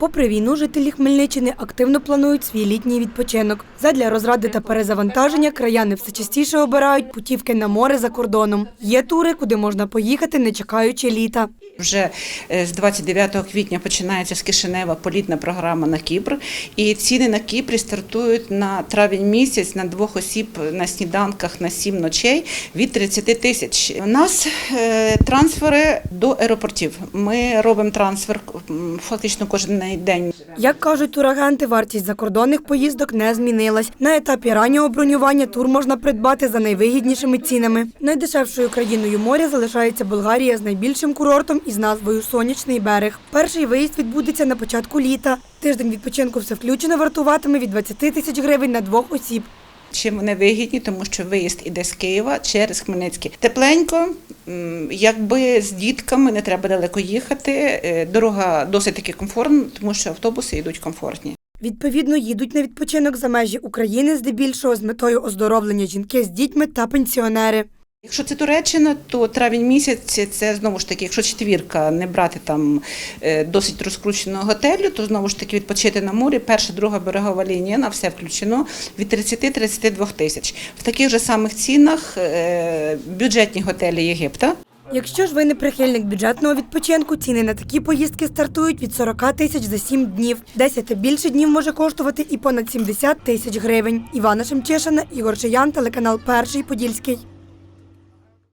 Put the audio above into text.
Попри війну, жителі Хмельниччини активно планують свій літній відпочинок. Задля розради та перезавантаження краяни все частіше обирають путівки на море за кордоном. Є тури, куди можна поїхати, не чекаючи літа. Вже е, з 29 квітня починається з Кишинева політна програма на Кіпр. І ціни на Кіпрі стартують на травень місяць на двох осіб на сніданках на сім ночей від 30 тисяч. У нас е, трансфери до аеропортів. Ми робимо трансфер фактично кожен день. Як кажуть турагенти, вартість закордонних поїздок не змінилась. На етапі раннього бронювання тур можна придбати за найвигіднішими цінами. Найдешевшою країною моря залишається Болгарія з найбільшим курортом із назвою Сонячний берег. Перший виїзд відбудеться на початку літа. Тиждень відпочинку все включено вартуватиме від 20 тисяч гривень на двох осіб. Чим вони вигідні, тому що виїзд іде з Києва через Хмельницький. Тепленько, якби з дітками не треба далеко їхати. е, Дорога досить таки комфортна, тому що автобуси йдуть комфортні. Відповідно, їдуть на відпочинок за межі України здебільшого з метою оздоровлення жінки з дітьми та пенсіонери. Якщо це Туреччина, то травень місяць це знову ж таки, якщо четвірка не брати там е, досить розкрученого готелю, то знову ж таки відпочити на морі. Перша, друга берегова лінія на все включено від 30-32 тисяч. В таких же самих цінах е, бюджетні готелі Єгипта. Якщо ж ви не прихильник бюджетного відпочинку, ціни на такі поїздки стартують від 40 тисяч за 7 днів. 10 та більше днів може коштувати і понад 70 тисяч гривень. Івана Шемчишина, Ігор Шиян, телеканал Перший Подільський.